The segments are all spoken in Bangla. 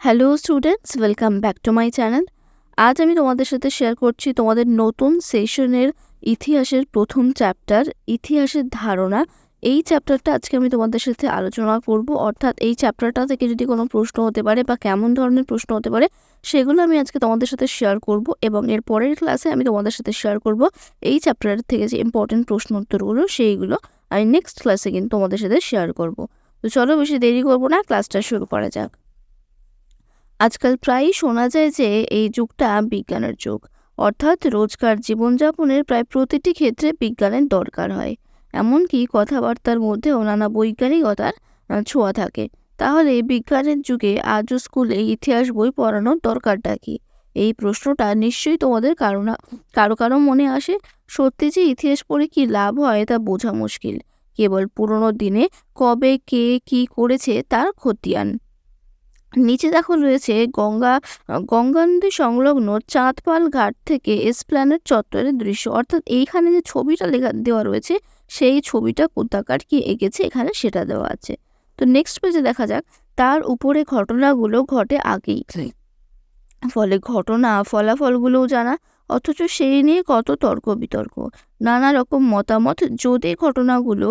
Hello students welcome back to my channel আজ আমি তোমাদের সাথে শেয়ার করছি তোমাদের নতুন সেশনের ইতিহাসের প্রথম চ্যাপ্টার ইতিহাসের ধারণা। এই চ্যাপ্টারটা আজকে আমি তোমাদের সাথে আলোচনা করব। অর্থাৎ এই চ্যাপ্টারটা থেকে যদি কোনো প্রশ্ন হতে পারে বা কেমন ধরনের প্রশ্ন হতে পারে, সেগুলো আমি আজকে তোমাদের সাথে শেয়ার করব এবং এর পরের ক্লাসে আমি তোমাদের সাথে শেয়ার করব এই চ্যাপ্টার থেকে যে ইম্পর্টেন্ট প্রশ্ন উত্তরগুলো, সেইগুলো। আমি নেক্সট ক্লাসে কিন্তু তোমাদের সাথে শেয়ার করব। তো চলো বেশি দেরি করব না ক্লাসটা শুরু করা যাক। আজকাল প্রায়ই শোনা যায় যে এই যুগটা বিজ্ঞানের যুগ। অর্থাৎ রোজকার জীবনযাপনের প্রায় প্রতিটি ক্ষেত্রে বিজ্ঞানের দরকার হয়। এমনকি কথাবার্তার মধ্যেও নানা বৈজ্ঞানিকতার ছোঁয়া থাকে। তাহলে বিজ্ঞানের যুগে আজও স্কুলে ইতিহাস বই পড়ানোর দরকারটা কি? এই প্রশ্নটা নিশ্চয়ই তোমাদের কারও না, কারও কারও মনে আসে। সত্যি যে ইতিহাস পড়ে কি লাভ হয় তা বোঝা মুশকিল। কেবল পুরোনো দিনে কবে কে কি করেছে তার খতিয়ান। নিচে দেখো রয়েছে গঙ্গা গঙ্গা নদী সংলগ্ন চাঁদপাল ঘাট থেকে এসপ্ল্যানেড চত্বরের দৃশ্য। অর্থাৎ এইখানে যে ছবিটা লেখা দেওয়া রয়েছে সেই ছবিটা কোথাকার কি এঁকেছে এখানে সেটা দেওয়া আছে। তো নেক্সট পেজে দেখা যাক তার উপরে ঘটনাগুলো ঘটে আগেই। ফলে ঘটনা ফলাফলগুলোও জানা অথচ সেই নিয়ে কত তর্ক বিতর্ক। নানা রকম মতামত যদি ঘটনাগুলো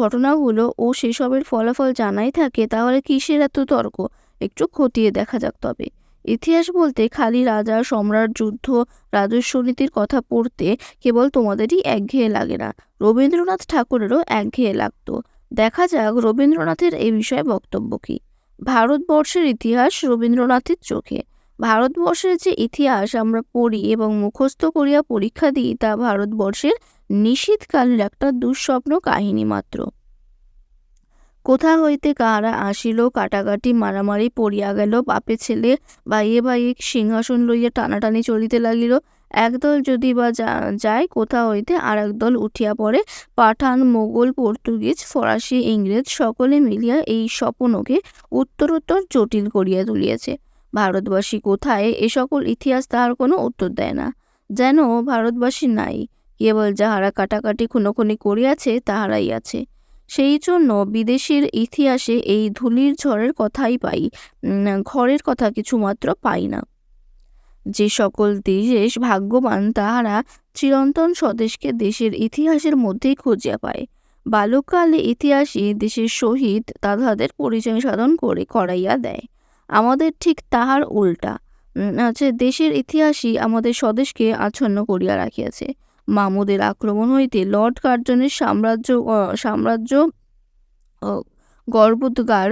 ঘটনাগুলো ও সেসবের ফলাফল জানাই থাকে তাহলে কিসের এত তর্ক? একটু খতিয়ে দেখা যাক তবে। ইতিহাস বলতে খালি রাজা, সম্রাট, যুদ্ধ, রাজস্ব নীতির কথা পড়তে কেবল তোমাদেরই একঘেয়ে লাগে না। রবীন্দ্রনাথ ঠাকুরেরও একঘেয়ে লাগতো। দেখা যাক রবীন্দ্রনাথের এই বিষয়ে বক্তব্য কী। ভারতবর্ষের ইতিহাস রবীন্দ্রনাথের চোখে। ভারতবর্ষের যে ইতিহাস আমরা পড়ি এবং মুখস্থ করিয়া পরীক্ষা দিই তা ভারতবর্ষের নিশীথকালের একটা দুঃস্বপ্ন কাহিনী মাত্র। কোথা হইতে কাহারা আসিল, কাটাকাটি, মারামারি পড়িয়া গেল বাপে ছেলে বাইয়ে ভাইয়ে সিংহাসন লইয়া টানাটানি চলিতে লাগিল। একদল যদি বা যায় কোথা হইতে আর দল উঠিয়া পড়ে, পাঠান, মোগল, পর্তুগিজ, ফরাসি, ইংরেজ সকলে মিলিয়া এই স্বপ্নকে উত্তরোত্তর জটিল করিয়া তুলিয়াছে। ভারতবাসী কোথায়? এ সকল ইতিহাস তাহার কোনো উত্তর দেয় না। যেন ভারতবাসী নাই, কেবল যাহারা কাটাকাটি খুনোখুনি করিয়াছে তাহারাই আছে। সেই জন্য বিদেশের ইতিহাসে এই ধুলির ঝড়ের কথাই পাই। ঘরের কথা কিছুমাত্র পাই না। যে সকল দেশ ভাগ্যবান, তাহারা চিরন্তন স্বদেশকে দেশের ইতিহাসের মধ্যেই খুঁজিয়া পায়। বাল্যকালে ইতিহাসই দেশের সহিত তাহাদের পরিচয় সাধন করে, করাইয়া দেয়। আমাদের ঠিক তাহার উল্টা। আছে দেশের ইতিহাসই আমাদের স্বদেশকে আচ্ছন্ন করিয়া রাখিয়াছে। মামুদের আক্রমণ হইতে লর্ড কার্জনের সাম্রাজ্য সাম্রাজ্য গর্বোদ্গার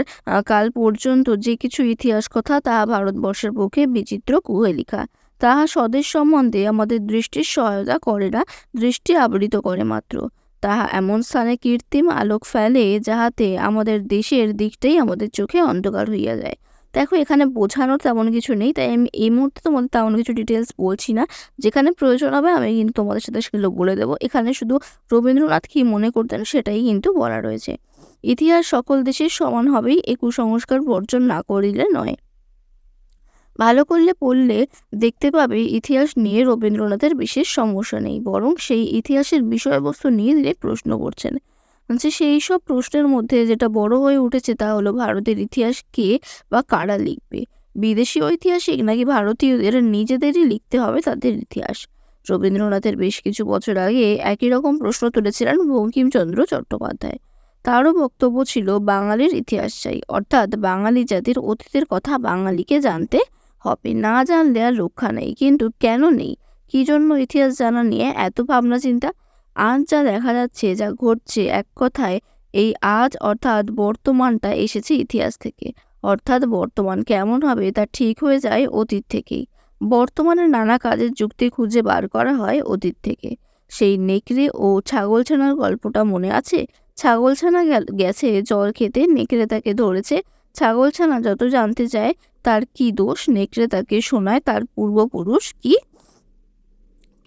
কাল পর্যন্ত যে কিছু ইতিহাস কথা তাহা ভারতবর্ষের পক্ষে বিচিত্র কুহেলিকা। তাহা স্বদেশ সম্বন্ধে আমাদের দৃষ্টির সহায়তা করে না, দৃষ্টি আবৃত করে মাত্র। তাহা এমন স্থানে কৃত্রিম আলোক ফেলে যাহাতে আমাদের দেশের দিকটাই আমাদের চোখে অন্ধকার হইয়া যায়। দেখো, এখানে বোঝানোর তেমন কিছু নেই, তাই আমি এই মুহূর্তে তোমাদের তেমন কিছু ডিটেলস বলছি না। যেখানে প্রয়োজন হবে আমি কিন্তু তোমাদের সাথে সেগুলো বলে দেবো। এখানে শুধু রবীন্দ্রনাথ কী মনে করতেন সেটাই কিন্তু বলা রয়েছে। ইতিহাস সকল দেশের সমান হবেই, এ কুসংস্কার বর্জন না করিলে নয়। ভালো করলে পড়লে দেখতে পাবে, ইতিহাস নিয়ে রবীন্দ্রনাথের বিশেষ সমস্যা নেই, বরং সেই ইতিহাসের বিষয়বস্তু নিয়ে তিনি প্রশ্ন করছেন। যে সেই সব প্রশ্নের মধ্যে যেটা বড় হয়ে উঠেছে তা হলো ভারতের ইতিহাস কে বা কারা লিখবে? বিদেশি ঐতিহাসিক নাকি ভারতীয়দের নিজেদেরই লিখতে হবে তাদের ইতিহাস? রবীন্দ্রনাথের বেশ কিছু বছর আগে একই রকম প্রশ্ন তুলেছিলেন বঙ্কিমচন্দ্র চট্টোপাধ্যায়। তারও বক্তব্য ছিল বাঙালির ইতিহাস চাই, অর্থাৎ বাঙালি জাতির অতীতের কথা বাঙালিকে জানতে হবে। না জানলে আর রক্ষা নেই, কিন্তু কেন নেই? কী জন্য ইতিহাস জানা নিয়ে এত ভাবনা চিন্তা আজ যা দেখা যাচ্ছে যা ঘটছে এক কথায়, এই আজ অর্থাৎ বর্তমানটা এসেছে ইতিহাস থেকে। অর্থাৎ বর্তমান কেমন হবে তা ঠিক হয়ে যায় অতীত থেকেই। বর্তমানে নানা কাজের যুক্তি খুঁজে বার করা হয় অতীত থেকে। সেই নেকড়ে ও ছাগলছানার গল্পটা মনে আছে? ছাগলছানা গেল- গেছে, জল খেতে নেকড়ে তাকে ধরেছে। ছাগলছানা যত জানতে চায় তার কি দোষ? নেকড়ে তাকে শোনায় তার পূর্বপুরুষ কি?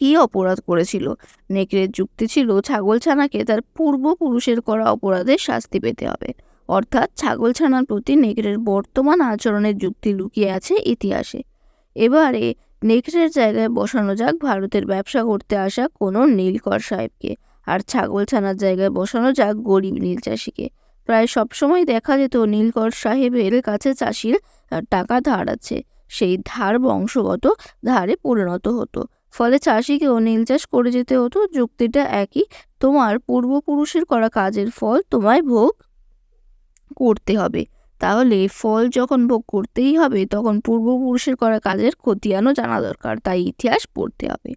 কি অপরাধ করেছিল? নেকড়ের যুক্তি ছিল, ছাগলছানাকে তার পূর্বপুরুষের করা অপরাধের শাস্তি পেতে হবে। অর্থাৎ ছাগলছানার প্রতি নেকড়ের বর্তমান আচরণের যুক্তি লুকিয়ে আছে ইতিহাসে। এবারে নেকড়ের জায়গায় বসানো যাক, ভারতের ব্যবসা করতে আসা কোনো নীলকর সাহেবকে। আর ছাগলছানার জায়গায় বসানো যাক গরিব নীল চাষিকে। প্রায় সবসময় দেখা যেত নীলকর সাহেবের কাছে চাষির টাকা ধার আছে। সেই ধার বংশগত ধারে পরিণত হতো। ফলে চাষিকেও নীল চাষ করে যেতে হতো। যুক্তিটা একই, তোমার পূর্বপুরুষের করা কাজের ফল তোমায় ভোগ করতে হবে। তাহলে ফল যখন ভোগ করতেই হবে, তখন পূর্বপুরুষের করা কাজের খতিয়ানও জানা দরকার, তাই ইতিহাস পড়তে হবে।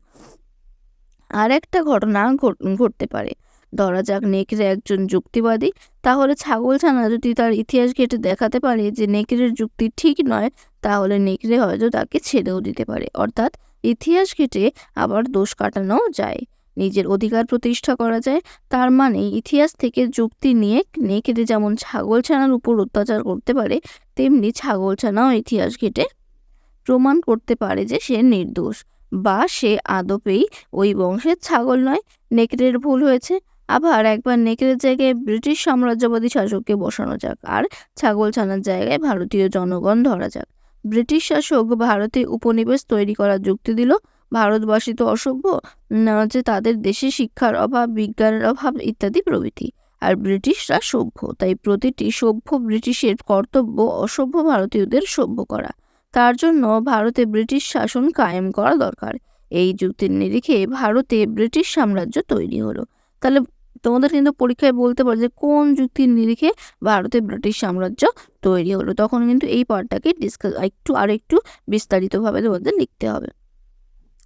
আর একটা ঘটনা ঘট- ঘটতে পারে। ধরা যাক নেকড়ে একজন যুক্তিবাদী, তাহলে ছাগল ছানা যদি তার ইতিহাস ঘেটে দেখাতে পারে যে নেকড়ের যুক্তি ঠিক নয়, তাহলে নেকড়ে হয়তো তাকে ছেড়েও দিতে পারে। অর্থাৎ ইতিহাস ঘেটে আবার দোষ কাটানো যায়। নিজের অধিকার প্রতিষ্ঠা করা যায়, তার মানে ইতিহাস থেকে যুক্তি নিয়ে নেকড়ে যেমন ছাগল ছানার উপর অত্যাচার করতে পারে, তেমনি ছাগল ছানাও ইতিহাস ঘেটে প্রমাণ করতে পারে যে সে নির্দোষ বা সে আদপেই ওই বংশের ছাগল নয়, নেকড়ের ভুল হয়েছে। আবার একবার নেকড়ের জায়গায় ব্রিটিশ সাম্রাজ্যবাদী শাসককে বসানো যাক, আর ছাগল ছানার জায়গায় ভারতীয় জনগণ ধরা যাক। ব্রিটিশ শাসক ভারতে উপনিবেশ তৈরি করার যুক্তি দিল। ভারতবাসী তো অসভ্য, না যে তাদের দেশে শিক্ষার অভাব, বিজ্ঞানের অভাব ইত্যাদি প্রভৃতি। আর ব্রিটিশরা সভ্য, তাই প্রতিটি সভ্য ব্রিটিশের কর্তব্য অসভ্য ভারতীয়দের সভ্য করা। তার জন্য ভারতে ব্রিটিশ শাসন কায়েম করা দরকার। এই যুক্তির নিরিখে ভারতে ব্রিটিশ সাম্রাজ্য তৈরি হলো। তাহলে তোমাদের কিন্তু পরীক্ষায় বলতে পারে যে কোন যুক্তির নিরিখে ভারতে ব্রিটিশ সাম্রাজ্য তৈরি হলো। তখন কিন্তু এই পার্টটাকে ডিসকাস একটু আর একটু বিস্তারিতভাবে তোমাদের লিখতে হবে।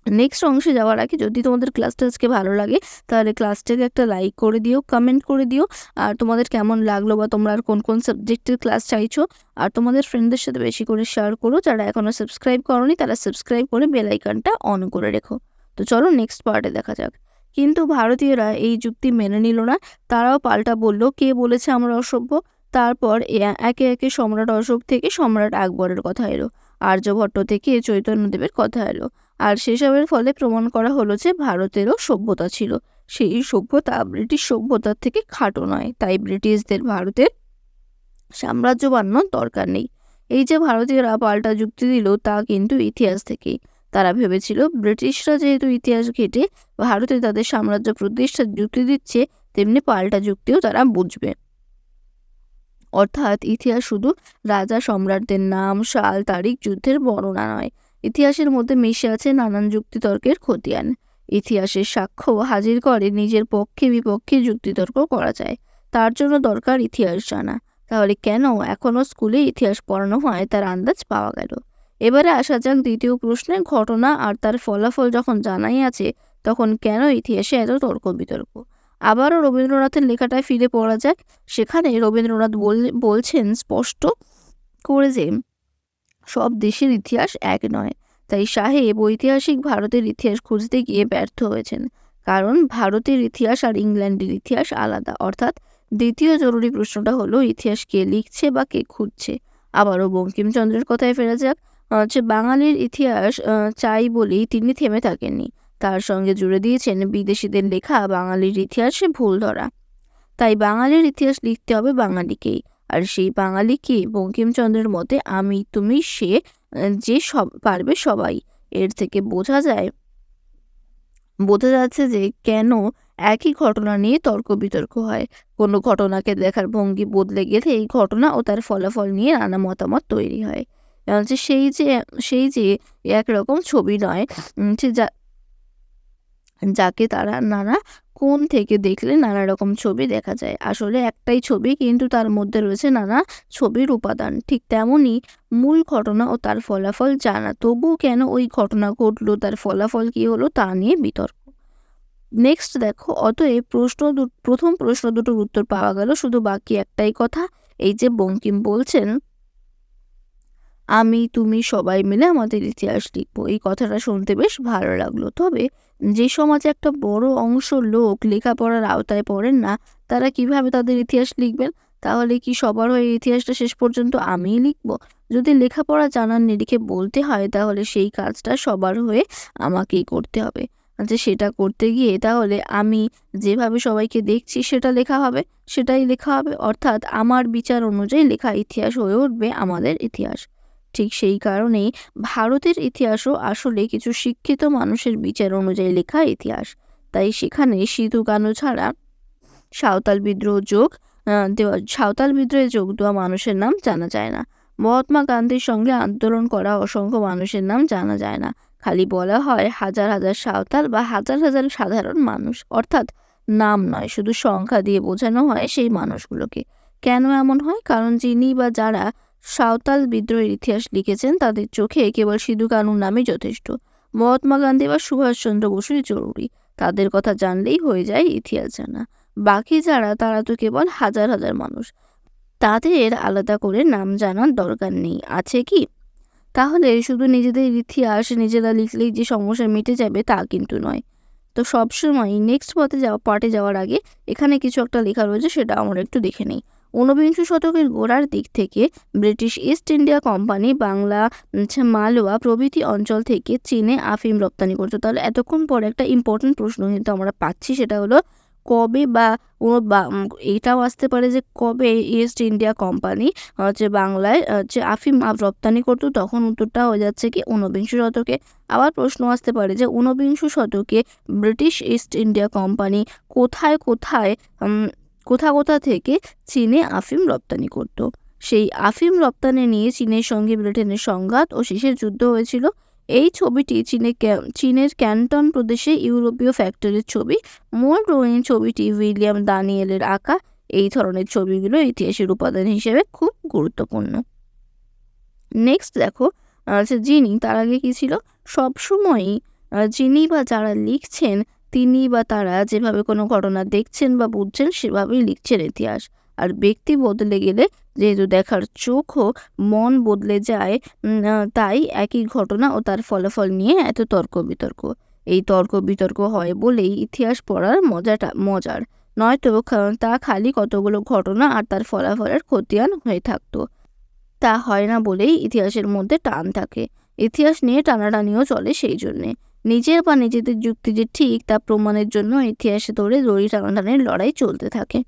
নেক্সট অংশে যাওয়ার আগে যদি তোমাদের ক্লাসটা আজকে ভালো লাগে, তাহলে ক্লাসটাকে একটা লাইক করে দিও কমেন্ট করে দিও। আর তোমাদের কেমন লাগল বা তোমরা আর কোন কোন সাবজেক্টের ক্লাস চাইছো, আর তোমাদের ফ্রেন্ডদের সাথে বেশি করে শেয়ার করো। যারা এখনও সাবস্ক্রাইব করনি, তারা সাবস্ক্রাইব করে বেলাইকানটা অন করে রেখো। তো চলো নেক্সট পার্টে দেখা যাক। কিন্তু ভারতীয়রা এই যুক্তি মেনে নিল না। তারাও পাল্টা বলল, কে বলেছে আমরা অসভ্য? তারপর একে একে সম্রাট অশোক থেকে সম্রাট আকবরের কথা এলো। আর্যভট্ট থেকে চৈতন্যদেবের কথা এলো। আর সেসবের ফলে প্রমাণ করা হলো যে ভারতেরও সভ্যতা ছিল। সেই সভ্যতা ব্রিটিশ সভ্যতার থেকে খাটো নয়। তাই ব্রিটিশদের ভারতের সাম্রাজ্য বানানোর দরকার নেই। এই যে ভারতীয়রা পাল্টা যুক্তি দিল, তা কিন্তু ইতিহাস থেকেই। তারা ভেবেছিল ব্রিটিশরা যেহেতু ইতিহাস ঘেটে ভারতে তাদের সাম্রাজ্য প্রতিষ্ঠার যুক্তি দিচ্ছে, তেমনি পাল্টা যুক্তিও তারা বুঝবে। অর্থাৎ ইতিহাস শুধু রাজা সম্রাটদের নাম, সাল, তারিখ, যুদ্ধের বর্ণনা নয়, ইতিহাসের মধ্যে মিশে আছে নানান যুক্তিতর্কের খতিয়ান। ইতিহাসের সাক্ষ্য হাজির করে নিজের পক্ষে বিপক্ষে যুক্তিতর্ক করা যায়। তার জন্য দরকার ইতিহাস জানা। তাহলে কেন এখনও স্কুলে ইতিহাস পড়ানো হয়, তার আন্দাজ পাওয়া গেল। এবারে আসা যাক দ্বিতীয় প্রশ্নে ঘটনা আর তার ফলাফল যখন জানাই আছে, তখন কেন ইতিহাসে এত তর্ক বিতর্ক? আবারও রবীন্দ্রনাথের লেখাটায় ফিরে পড়া যাক। সেখানে রবীন্দ্রনাথ বল- বলছেন, স্পষ্ট করে যে সব দেশের ইতিহাস এক নয়, তাই সাহেব ঐতিহাসিক ভারতের ইতিহাস খুঁজতে গিয়ে ব্যর্থ হয়েছেন। কারণ ভারতের ইতিহাস আর ইংল্যান্ডের ইতিহাস আলাদা। অর্থাৎ দ্বিতীয় জরুরি প্রশ্নটা হলো, ইতিহাস কে লিখছে বা কে খুঁজছে? আবারও বঙ্কিমচন্দ্রের কথায় ফেরা যাক। হচ্ছে বাঙালির ইতিহাস চাই বলেই তিনি থেমে থাকেননি। তার সঙ্গে জুড়ে দিয়েছেন বিদেশিদের লেখা বাঙালির ইতিহাসে ভুল ধরা। তাই বাঙালির ইতিহাস লিখতে হবে বাঙালিকেই। আর সেই বাঙালিকে বঙ্কিমচন্দ্রের মতে আমি, তুমি, সে যে সব, পারবে সবাই। এর থেকে বোঝা যায়, বোঝা যাচ্ছে যে কেন একই ঘটনা নিয়ে তর্ক বিতর্ক হয়। কোনো ঘটনাকে দেখার ভঙ্গি বদলে গেলে এই ঘটনা ও তার ফলাফল নিয়ে নানা মতামত তৈরি হয়। যে সেই যে সেই যে একরকম ছবি নয় সে যা, যাকে তারা নানা কোণ থেকে দেখলে নানা রকম ছবি দেখা যায়। আসলে একটাই ছবি কিন্তু তার মধ্যে রয়েছে নানা ছবির উপাদান। ঠিক তেমনই মূল ঘটনা ও তার ফলাফল জানা। তবু কেন ওই ঘটনা ঘটলো, তার ফলাফল কী হলো তা নিয়ে বিতর্ক। নেক্সট দেখো, অতএব প্রশ্ন প্রথম প্রশ্ন দুটোর উত্তর পাওয়া গেল। শুধু বাকি একটাই কথা, এই যে বঙ্কিম বলছেন আমি, তুমি সবাই মিলে আমাদের ইতিহাস লিখব। এই কথাটা শুনতে বেশ ভালো লাগল। তবে যে সমাজে একটা বড় অংশ লোক লেখাপড়ার আওতায় পড়েন না, তারা কীভাবে তাদের ইতিহাস লিখবেন? তাহলে কি সবার হয়ে ইতিহাসটা শেষ পর্যন্ত আমিই লিখব? যদি লেখাপড়া জানার নিরিখে বলতে হয়, তাহলে সেই কাজটা সবার হয়ে আমাকেই করতে হবে। যে সেটা করতে গিয়ে তাহলে আমি যেভাবে সবাইকে দেখছি, সেটা লেখা হবে? সেটাই লেখা হবে? অর্থাৎ আমার বিচার অনুযায়ী লেখা ইতিহাস হয়ে উঠবে আমাদের ইতিহাস। ঠিক সেই কারণেই ভারতের ইতিহাসও আসলে কিছু শিক্ষিত মানুষের বিচার অনুযায়ী লেখা ইতিহাস। তাই সেখানে সিধু কানু ছাড়া সাঁওতাল বিদ্রোহ যোগ দেওয়া, সাঁওতাল বিদ্রোহে যোগ দেওয়া মানুষের নাম জানা যায় না। মহাত্মা গান্ধীর সঙ্গে আন্দোলন করা অসংখ্য মানুষের নাম জানা যায় না। খালি বলা হয় হাজার হাজার সাঁওতাল বা হাজার হাজার সাধারণ মানুষ। অর্থাৎ নাম নয়, শুধু সংখ্যা দিয়ে বোঝানো হয় সেই মানুষগুলোকে। কেন এমন হয়? কারণ যিনি বা যারা সাঁওতাল বিদ্রোহের ইতিহাস লিখেছেন তাদের চোখে কেবল সিধু কানুর নামই যথেষ্ট। মহাত্মা গান্ধী বা সুভাষচন্দ্র বসুই জরুরি। তাদের কথা জানলেই হয়ে যায় ইতিহাস জানা। বাকি যারা, তারা তো কেবল হাজার হাজার মানুষ। তাদের আলাদা করে নাম জানার দরকার নেই। আছে কি? তাহলে শুধু নিজেদের ইতিহাস, নিজেরা লিখলেই যে সমস্যা মিটে যাবে তা কিন্তু নয়। তো সবসময় নেক্সট পথে যাওয়া পার্টে যাওয়ার আগে এখানে কিছু একটা লেখা রয়েছে, সেটা আমরা একটু দেখে নিই। ঊনবিংশ শতকের গোড়ার দিক থেকে British East India company Bangla Malwa প্রভৃতি অঞ্চল থেকে চীনে আফিম রপ্তানি করতো। তাহলে এতক্ষণ পরে একটা ইম্পর্টেন্ট প্রশ্ন কিন্তু আমরা পাচ্ছি, সেটা হলো কবে বা বা এটাও আসতে পারে যে কবে ইস্ট ইন্ডিয়া কোম্পানি হচ্ছে বাংলায় হচ্ছে আফিম রপ্তানি করতো, তখন উত্তরটা হয়ে যাচ্ছে কি ঊনবিংশ শতকে। আবার প্রশ্ন আসতে পারে যে ঊনবিংশ শতকে ব্রিটিশ ইস্ট ইন্ডিয়া কোম্পানি কোথায় কোথায় কোথা কোথা থেকে চীনে আফিম রপ্তানি করত। সেই আফিম রপ্তানি নিয়ে চীনের সঙ্গে ব্রিটেনের সংঘাত ও শেষের যুদ্ধ হয়েছিল। এই ছবিটি চীনে চীনের ক্যান্টন প্রদেশে ইউরোপীয় ফ্যাক্টরির ছবি মূল রঙিন ছবিটি উইলিয়াম দানিয়েলের আঁকা। এই ধরনের ছবিগুলো ইতিহাসের উপাদান হিসেবে খুব গুরুত্বপূর্ণ। নেক্সট দেখো যিনি তার আগে কি ছিল? সবসময়ই যিনি বা যারা লিখছেন তিনি বা তারা যেভাবে কোনো ঘটনা দেখছেন বা বুঝছেন, সেভাবেই লিখছেন ইতিহাস। আর ব্যক্তি বদলে গেলে যেহেতু দেখার চোখও মন বদলে যায় তাই একই ঘটনা ও তার ফলাফল নিয়ে এত তর্ক বিতর্ক এই তর্ক বিতর্ক হয় বলেই ইতিহাস পড়ার মজাটা মজার। নয়তো তা খালি কতগুলো ঘটনা আর তার ফলাফলের খতিয়ান হয়ে থাকতো। তা হয় না বলেই ইতিহাসের মধ্যে টান থাকে। ইতিহাস নিয়ে টানাটানিও চলে সেই জন্যে নিজের বা নিজেদের যুক্তি যে ঠিক, তা প্রমাণের জন্য ইতিহাসে ধরে দড়ি টানাটানির লড়াই চলতে থাকে।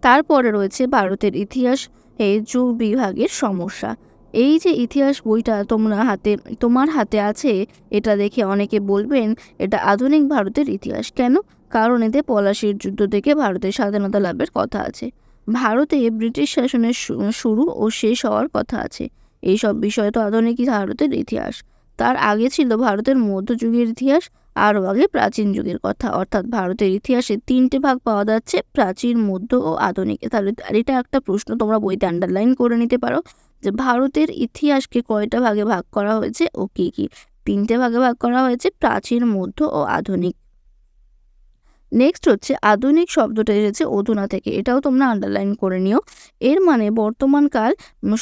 তারপরে রয়েছে ভারতের ইতিহাস, এই যুগ বিভাগের সমস্যা। এই যে ইতিহাস বইটা তোমরা হাতে, তোমার হাতে আছে, এটা দেখে অনেকে বলবেন, এটা আধুনিক ভারতের ইতিহাস। কেন? কারণ এতে পলাশির যুদ্ধ থেকে ভারতের স্বাধীনতা লাভের কথা আছে। ভারতে ব্রিটিশ শাসনের শুরু ও শেষ হওয়ার কথা আছে। এই সব বিষয় তো আধুনিক ভারতের ইতিহাস। তার আগে ছিল ভারতের মধ্যযুগের ইতিহাস, আরও আগে প্রাচীন যুগের কথা। অর্থাৎ ভারতের ইতিহাসে তিনটে ভাগ পাওয়া যাচ্ছে, প্রাচীন, মধ্য ও আধুনিক। তাহলে এটা একটা প্রশ্ন, তোমরা বইতে আন্ডারলাইন করে নিতে পারো যে ভারতের ইতিহাসকে কয়টা ভাগে ভাগ করা হয়েছে ও কী কী? তিনটে ভাগে ভাগ করা হয়েছে, প্রাচীন, মধ্য ও আধুনিক। নেক্সট হচ্ছে আধুনিক শব্দটা এসেছে অধুনা থেকে। এটাও তোমরা আন্ডারলাইন করে নিও। এর মানে বর্তমান কাল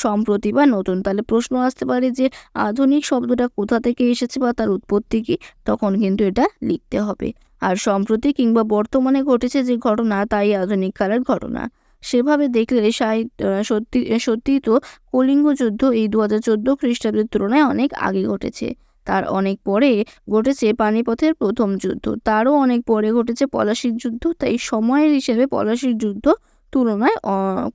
সম্প্রতি বা নতুন। তাহলে প্রশ্ন আসতে পারে যে আধুনিক শব্দটা কোথা থেকে এসেছে বা তার উৎপত্তি কী? তখন কিন্তু এটা লিখতে হবে। আর সম্প্রতি কিংবা বর্তমানে ঘটেছে যে ঘটনা, তাই আধুনিক কালের ঘটনা। সেভাবে দেখলে সত্যি, সত্যিই তো কলিঙ্গ যুদ্ধ এই দু হাজার চোদ্দ খ্রিস্টাব্দের তুলনায় অনেক আগে ঘটেছে। তার অনেক পরে ঘটেছে পানিপথের প্রথম যুদ্ধ। তারও অনেক পরে ঘটেছে পলাশির যুদ্ধ, তাই সময়ের হিসেবে পলাশির যুদ্ধ তুলনায়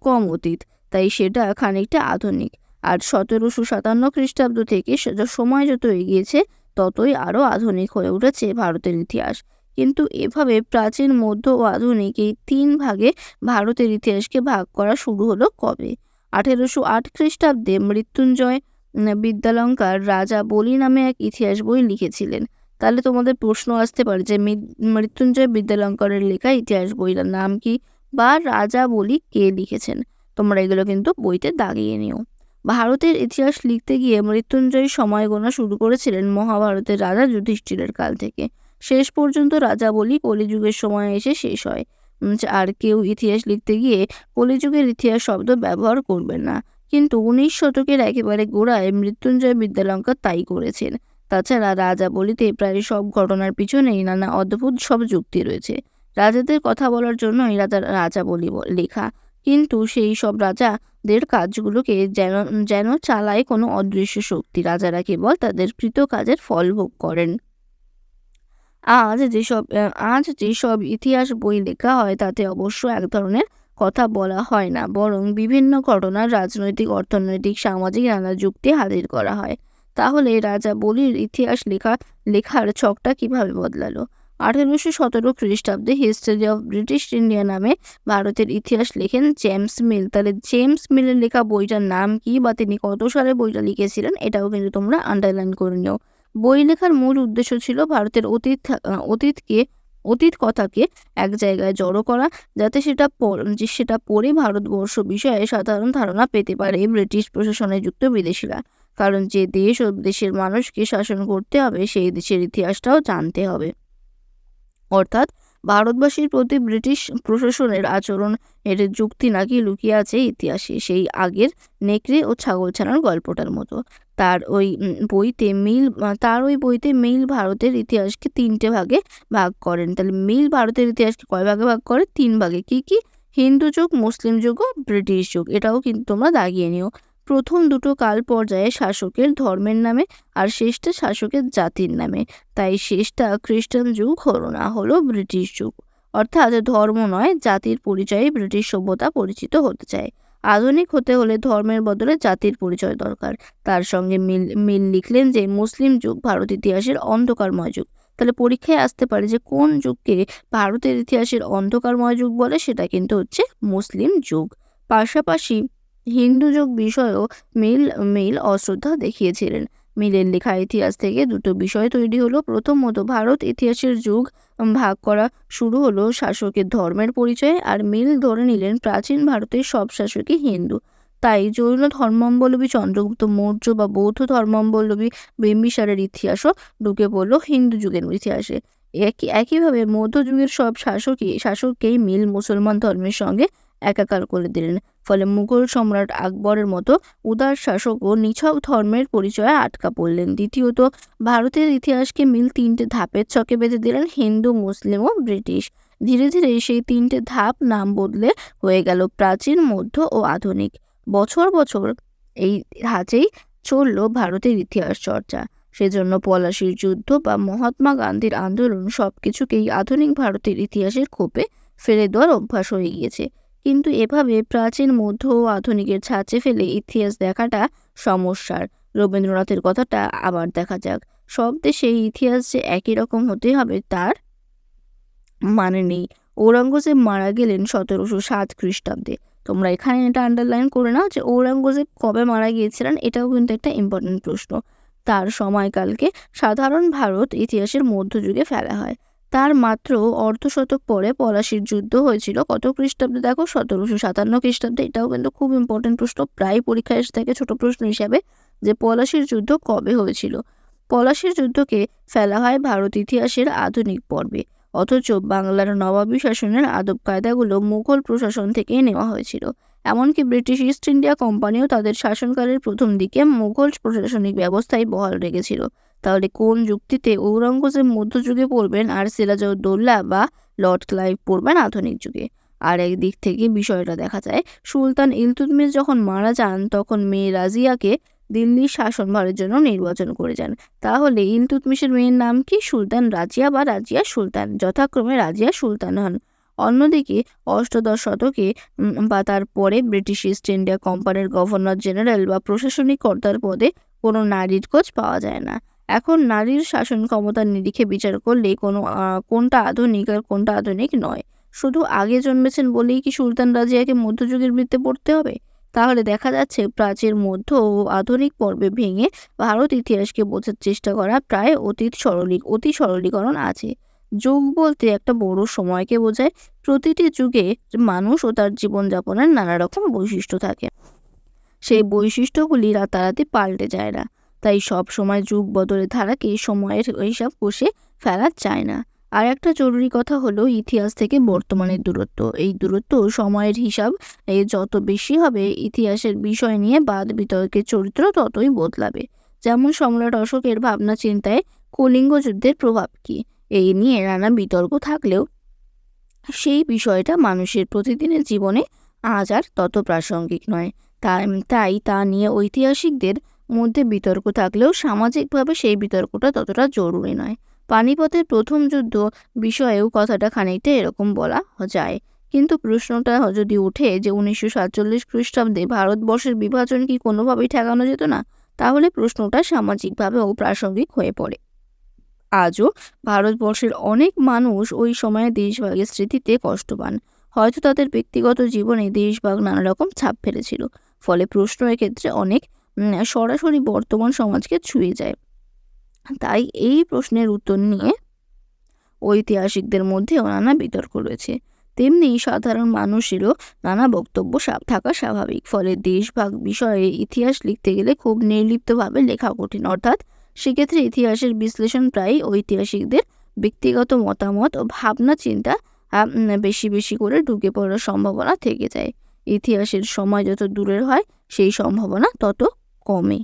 কম অতীত, তাই সেটা খানিকটা আধুনিক। আর সতেরোশো সাতান্ন খ্রিস্টাব্দ থেকে সময় যত এগিয়েছে, ততই আরও আধুনিক হয়ে উঠেছে ভারতের ইতিহাস। কিন্তু এভাবে প্রাচীন, মধ্য ও আধুনিক এই তিন ভাগে ভারতের ইতিহাসকে ভাগ করা শুরু হলো কবে? আঠেরোশো আট খ্রিস্টাব্দে মৃত্যুঞ্জয় বিদ্যালঙ্কার রাজা বলি নামে এক ইতিহাস বই লিখেছিলেন। তাহলে তোমাদের প্রশ্ন আসতে পারে যে মৃত্যুঞ্জয় বিদ্যালঙ্করের লেখা ইতিহাস বইটার নাম কি বা রাজা বলি কে লিখেছেন? তোমরা এগুলো কিন্তু বইতে দাগিয়ে নিও। ভারতের ইতিহাস লিখতে গিয়ে মৃত্যুঞ্জয় সময় গোনা শুরু করেছিলেন মহাভারতের রাজা যুধিষ্ঠিরের কাল থেকে। শেষ পর্যন্ত রাজা বলি কলিযুগের সময় এসে শেষ হয়। আর কেউ ইতিহাস লিখতে গিয়ে কলিযুগের ইতিহাস শব্দ ব্যবহার করবেন না। কিন্তু উনিশ শতকের একেবারে গোড়ায় মৃত্যুঞ্জয় বিদ্যালঙ্কার তাই করেছেন। তাছাড়া রাজা বলিতে প্রায় সব ঘটনার পিছনেই নানা অদ্ভুত সব যুক্তি রয়েছে। রাজাদের কথা বলার জন্যই রাজা রাজা বলি লেখা। কিন্তু সেই সব রাজাদের কাজগুলোকে যেন যেন চালায় কোনো অদৃশ্য শক্তি, রাজারা কেবল তাদের কৃত কাজের ফল ভোগ করেন। আজ যেসব আজ যেসব ইতিহাস বই লেখা হয় তাতে অবশ্য এক ধরনের কথা বলা হয় না, বরং বিভিন্ন ঘটনার রাজনৈতিক, অর্থনৈতিক, সামাজিক নানা যুক্তি হাজির করা হয়। তাহলে রাজা বলির ইতিহাস লেখা, লেখার ছকটা কীভাবে বদলালো? আঠেরোশো সতেরো খ্রিস্টাব্দে হিস্ট্রি অফ ব্রিটিশ ইন্ডিয়া নামে ভারতের ইতিহাস লেখেন জেমস মিল। তাহলে জেমস মিলের লেখা বইটার নাম কি বা তিনি কত সালে বইটা লিখেছিলেন, এটাও কিন্তু তোমরা আন্ডারলাইন করে নিও। বই লেখার মূল উদ্দেশ্য ছিল ভারতের অতীত, অতীতকে অতীত কথাকে এক জায়গায় জড়ো করা, যাতে সেটা যে সেটা পরে ভারতবর্ষ বিষয়ে সাধারণ ধারণা পেতে পারে ব্রিটিশ প্রশাসনে যুক্ত বিদেশিরা। কারণ যে দেশ ও দেশের মানুষকে শাসন করতে হবে, সেই দেশের ইতিহাসটাও জানতে হবে। অর্থাৎ ভারতবাসীর প্রতি ব্রিটিশ প্রশাসনের আচরণ এর যুক্তি নাকি লুকিয়ে আছে ইতিহাসে? সেই আগের নেকড়ে ও ছাগল ছানার গল্পটার মতো। তার ওই বইতে মিল, তার ওই বইতে মিল ভারতের ইতিহাসকে তিনটে ভাগে ভাগ করেন। তাহলে মিল ভারতের ইতিহাসকে কয় ভাগে ভাগ করে? তিন ভাগে। কি কি? হিন্দু যুগ, মুসলিম যুগ ও ব্রিটিশ যুগ। এটাও কিন্তু তোমরা দাগিয়ে নিও। প্রথম দুটো কাল পর্যায়ে শাসকের ধর্মের নামে আর শেষটা শাসকের জাতির নামে। তাই শেষটা খ্রিস্টান যুগ হলো না, হলো ব্রিটিশ যুগ। অর্থাৎ ধর্ম নয়, জাতির পরিচয়ে ব্রিটিশ সভ্যতা পরিচিত হতে চায়। আধুনিক হতে হলে ধর্মের বদলে জাতির পরিচয় দরকার। তার সঙ্গে মিল মিল লিখলেন যে মুসলিম যুগ ভারত ইতিহাসের অন্ধকারময় যুগ। তাহলে পরীক্ষায় আসতে পারে যে কোন যুগকে ভারতের ইতিহাসের অন্ধকারময় যুগ বলে, সেটা কিন্তু হচ্ছে মুসলিম যুগ। পাশাপাশি হিন্দু যুগ বিষয়েও মিল মিল অশ্রদ্ধা দেখিয়েছিলেন। মিলের লেখা ইতিহাস থেকে দুটো বিষয় তৈরি হলো। প্রথমত, ভারত ইতিহাসের যুগ ভাগ করা শুরু হলো শাসকের ধর্মের পরিচয়ে আর মিল ধরে নিলেন প্রাচীন ভারতের সব শাসকই হিন্দু। তাই জৈন ধর্মাবলম্বী চন্দ্রগুপ্ত মৌর্য বা বৌদ্ধ ধর্মাবলম্বী বিম্বিসারের ইতিহাসও ঢুকে পড়ল হিন্দু যুগের ইতিহাসে। একই একইভাবে মধ্যযুগের সব শাসকই, শাসককেই মিল মুসলমান ধর্মের সঙ্গে একাকার করে দিলেন। ফলে মুঘল সম্রাট আকবরের মতো উদার শাসক ও নিছক ধর্মের পরিচয়ে আটকা পড়লেন। দ্বিতীয়ত, ভারতের ইতিহাসকে মিল তিনটে ধাপের ছকে বেঁধে দিলেন হিন্দু, মুসলিম ও ব্রিটিশ। ধীরে ধীরে সেই তিনটে ধাপ নাম বদলে হয়ে গেল প্রাচীন, মধ্য ও আধুনিক। বছর বছর এই ধাঁচেই চলল ভারতের ইতিহাস চর্চা। সেজন্য পলাশির যুদ্ধ বা মহাত্মা গান্ধীর আন্দোলন সব কিছুকেই আধুনিক ভারতের ইতিহাসের কোপে ফেলে দেওয়ার অভ্যাস হয়ে গিয়েছে। কিন্তু এভাবে প্রাচীন, মধ্য ও আধুনিকের ছাঁচে ফেলে ইতিহাস দেখাটা সমস্যার। রবীন্দ্রনাথের কথাটা আবার দেখা যাক। সব দেশে ইতিহাস যে একই রকম হতে হবে তার মানে নেই। ঔরঙ্গজেব মারা গেলেন সতেরোশো সাত খ্রিস্টাব্দে। তোমরা এখানে এটা আন্ডারলাইন করে নাও যে ঔরঙ্গজেব কবে মারা গিয়েছিলেন, এটাও কিন্তু একটা ইম্পর্টেন্ট প্রশ্ন। তার সময়কালকে সাধারণ ভারত ইতিহাসের মধ্যযুগে ফেলা হয়। তার মাত্র অর্ধশতক পরে পলাশির যুদ্ধ হয়েছিল। কত খ্রিস্টাব্দে? দেখো, সতেরোশো সাতান্ন খ্রিস্টাব্দে। এটাও কিন্তু খুব ইম্পর্টেন্ট প্রশ্ন। প্রায় পরীক্ষায় এসে থাকে ছোট প্রশ্ন হিসাবে যে পলাশির যুদ্ধ কবে হয়েছিল। পলাশির যুদ্ধকে ফেলা হয় ভারত ইতিহাসের আধুনিক পর্বে। অথচ বাংলার নবাবী শাসনের আদব কায়দাগুলো মুঘল প্রশাসন থেকেই নেওয়া হয়েছিল। এমনকি ব্রিটিশ ইস্ট ইন্ডিয়া কোম্পানিও তাদের শাসনকালের প্রথম দিকে মুঘল প্রশাসনিক ব্যবস্থায় বহাল রেখেছিল। তাহলে কোন যুক্তিতে ঔরঙ্গজেব মধ্যযুগে পড়বেন আর সিরাজউদ্দৌল্লা বা লর্ড ক্লাইভ পড়বেন আধুনিক যুগে? আর এক দিক থেকে বিষয়টা দেখা যায়, সুলতান ইলতুতমিশ যখন মারা যান, তখন মেয়ে রাজিয়াকে দিল্লির শাসনভারের জন্য নির্বাচন করে যান। তাহলে ইলতুতমিশের মেয়ের নাম কি? সুলতান রাজিয়া বা রাজিয়া সুলতান? যথাক্রমে রাজিয়া সুলতান হন। অন্যদিকে অষ্টদশ শতকে বা তার পরে ব্রিটিশ ইস্ট ইন্ডিয়া কোম্পানির গভর্নর জেনারেল বা প্রশাসনিক কর্তার পদে কোনো নারীর খোঁজ পাওয়া যায় না। এখন নারীর শাসন ক্ষমতার নিরিখে বিচার করলে কোনো কোনটা আধুনিক আর কোনটা আধুনিক নয়। শুধু আগে জন্মেছেন বলেই কি সুলতান রাজিয়াকে মধ্যযুগের বৃত্তে পড়তে হবে? তাহলে দেখা যাচ্ছে প্রাচীর মধ্য ও আধুনিক পর্বে ভেঙে ভারত ইতিহাসকে বোঝার চেষ্টা করা প্রায় অতীত সরলী অতি সরলীকরণ আছে। যুগ বলতে একটা বড় সময়কে বোঝায়। প্রতিটি যুগে মানুষ ও তার জীবনযাপনের নানা রকম বৈশিষ্ট্য থাকে। সেই বৈশিষ্ট্যগুলি রাতারাতি পাল্টে যায় না। তাই সব সময় যুগ বদলে ধারাকে সময়ের হিসাব কষে ফেলা যায় না। আর একটা জরুরি কথা হলো ইতিহাস থেকে বর্তমানের দূরত্ব। এই দূরত্ব সময়ের হিসাব এ যত বেশি হবে, ইতিহাসের বিষয় নিয়ে বাদ বিতর্কের চরিত্র ততই বদলাবে। যেমন সম্রাট অশোকের ভাবনা চিন্তায় কলিঙ্গ যুদ্ধের প্রভাব কী? এই নিয়ে নানা বিতর্ক থাকলেও সেই বিষয়টা মানুষের প্রতিদিনের জীবনে আজ আর তত প্রাসঙ্গিক নয়। তাই তাই তা নিয়ে ঐতিহাসিকদের মধ্যে বিতর্ক থাকলেও সামাজিকভাবে সেই বিতর্কটা ততটা জরুরি নয়। পানিপথের প্রথম যুদ্ধ বিষয়েও কথাটা খানিকটা এরকম বলা যায়। কিন্তু প্রশ্নটা যদি ওঠে যে উনিশশো সাতচল্লিশ খ্রিস্টাব্দে ভারতবর্ষের বিভাজন কি কোনোভাবেই ঠেকানো যেত না, তাহলে প্রশ্নটা সামাজিকভাবেও প্রাসঙ্গিক হয়ে পড়ে। আজও ভারতবর্ষের অনেক মানুষ ওই সময়ে দেশভাগের স্মৃতিতে কষ্ট পান হয়তো তাদের ব্যক্তিগত জীবনে দেশভাগ নানা রকম ছাপ ফেলেছিল, ফলে প্রশ্ন এক্ষেত্রে অনেক সরাসরি বর্তমান সমাজকে ছুঁয়ে যায়। তাই এই প্রশ্নের উত্তর নিয়ে ঐতিহাসিকদের মধ্যেও নানা বিতর্ক রয়েছে। তেমনি সাধারণ মানুষেরও নানা বক্তব্য থাকা স্বাভাবিক। ফলে দেশভাগ বিষয়ে ইতিহাস লিখতে গেলে খুব নির্লিপ্তভাবে লেখা কঠিন। অর্থাৎ সেক্ষেত্রে ইতিহাসের বিশ্লেষণ প্রায় ঐতিহাসিকদের ব্যক্তিগত মতামত ও ভাবনা চিন্তা বেশি বেশি করে ঢুকে পড়ার সম্ভাবনা থেকে যায়। ইতিহাসের সময় যত দূরের হয়, সেই সম্ভাবনা তত কমে।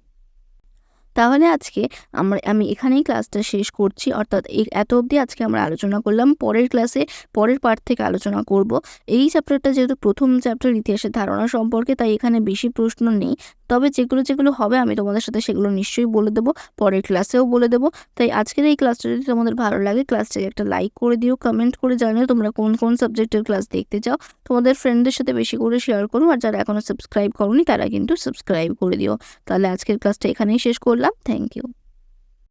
তাহলে আজকে আমরা, আমি এখানেই ক্লাসটা শেষ করছি। অর্থাৎ এই এত অবধি আজকে আমরা আলোচনা করলাম। পরের ক্লাসে পরের পার্ট থেকে আলোচনা করব। এই চ্যাপ্টারটা যেহেতু প্রথম চ্যাপ্টার ইতিহাসের ধারণা সম্পর্কে, তাই এখানে বেশি প্রশ্ন নেই। তবে যেগুলো যেগুলো হবে, আমি তোমাদের সাথে সেগুলো নিশ্চয়ই বলে দেবো। পরের ক্লাসেও বলে দেবো। তাই আজকের এই ক্লাসটা যদি তোমাদের ভালো লাগে ক্লাসটাকে একটা লাইক করে দিও কমেন্ট করে জানিও তোমরা কোন কোন সাবজেক্টের ক্লাস দেখতে চাও। তোমাদের ফ্রেন্ডদের সাথে বেশি করে শেয়ার করো। আর যারা এখনও সাবস্ক্রাইব করোনি, তারা কিন্তু সাবস্ক্রাইব করে দিও। তাহলে আজকের ক্লাসটা এখানেই শেষ করলাম। Thank you